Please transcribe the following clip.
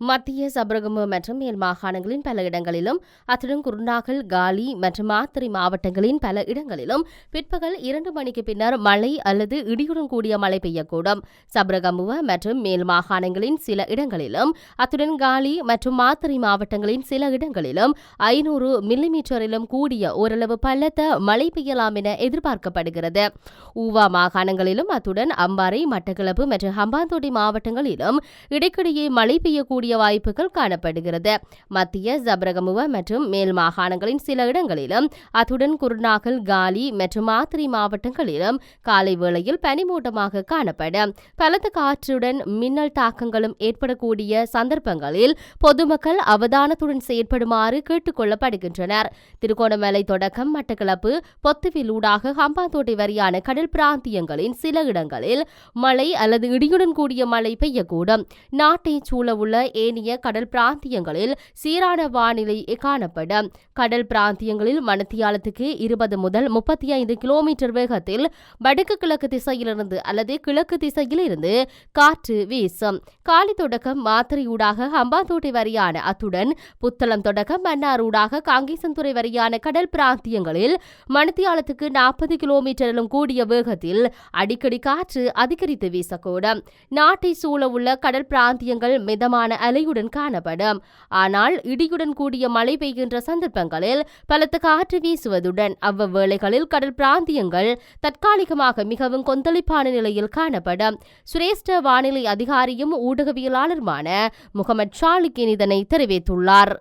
மத்திய சபரகமு மற்றும் மேல் மாகாணங்களின் பல இடங்களிலும் அத்துடன் குருநாகல் காலி மற்றும் மாத்திரை மாவட்டங்களின் பல இடங்களிலும் பிற்பகல் இரண்டு மணிக்கு பின்னர் மழை அல்லது இடியுடன் கூடிய மழை பெய்யக்கூடும். சபரகமுவ மற்றும் மேல் மாகாணங்களின் சில இடங்களிலும் அத்துடன் காலி மற்றும் மாத்திரை மாவட்டங்களின் சில இடங்களிலும் ஐநூறு மில்லிமீட்டரிலும் கூடிய ஓரளவு பலத்த மழை பெய்யலாம் என எதிர்பார்க்கப்படுகிறது. ஊவா மாகாணங்களிலும் அத்துடன் அம்பாறை மட்டக்களப்பு மற்றும் ஹம்பாந்தோட்டை மாவட்டங்களிலும் இடைக்கிடையே மழை பெய்யக்கூடிய கூடிய வாய்ப்புகள் காணப்படுகிறது. மத்திய ஜப்ரகமுவ மற்றும் மேல் மாகாணங்களின் சில இடங்களிலும் அத்துடன் குருநாகல் காலி மற்றும் ஆத்திரி மாவட்டங்களிலும் காலை வேளையில் பனிமூட்டமாக காணப்படும். பலத்த காற்றுடன் மின்னல் தாக்கங்களும் ஏற்படக்கூடிய சந்தர்ப்பங்களில் பொதுமக்கள் அவதானத்துடன் செயற்படுமாறு கேட்டுக் கொள்ளப்படுகின்றனர். திருகோணமலை தொடக்கம் மட்டக்களப்பு பொத்துவிலூடாக ஹம்பாந்தோட்டை வரியான கடல் பிராந்தியங்களின் சில இடங்களில் மழை அல்லது இடியுடன் கூடிய மழை பெய்யக்கூடும். நாட்டை சூழவுள்ள ஏனைய கடல் பிராந்தியங்களில் சீரான வானிலை காணப்படும். கடல் பிராந்தியங்களில் மணத்தியாலத்துக்கு இருபது முதல் முப்பத்தி ஐந்து கிலோமீட்டர் வேகத்தில் வடக்கு கிழக்கு திசையிலிருந்து அல்லது கிழக்கு திசையில் இருந்து காற்று வீசும். காலி தொடக்கம் மாத்திரையூடாக ஹம்பாந்தோட்டை வரியான அத்துடன் புத்தளம் தொடக்கம் மன்னாரூடாக காங்கேசன்துறை வரியான கடல் பிராந்தியங்களில் மணத்தியாலத்துக்கு நாற்பது கிலோமீட்டரிலும் கூடிய வேகத்தில் அடிக்கடி காற்று அதிகரித்து வீசக்கூடும். நாட்டை சூழ உள்ள கடல் பிராந்தியங்கள் மிதமான அலையுடன் காணப்படும். ஆனால் இடியுடன் கூடிய மழை பெய்கின்ற சந்தர்ப்பங்களில் பலத்த காற்று வீசுவதுடன் அவ்வவேளைகளில் கடல் பிராந்தியங்கள் தற்காலிகமாக மிகவும் கொந்தளிப்பான நிலையில் காணப்படும். சிரேஷ்ட வானிலை அதிகாரியும் ஊடகவியலாளருமான முகமது ஷாலுக்கின் இதனை தெரிவித்துள்ளார்.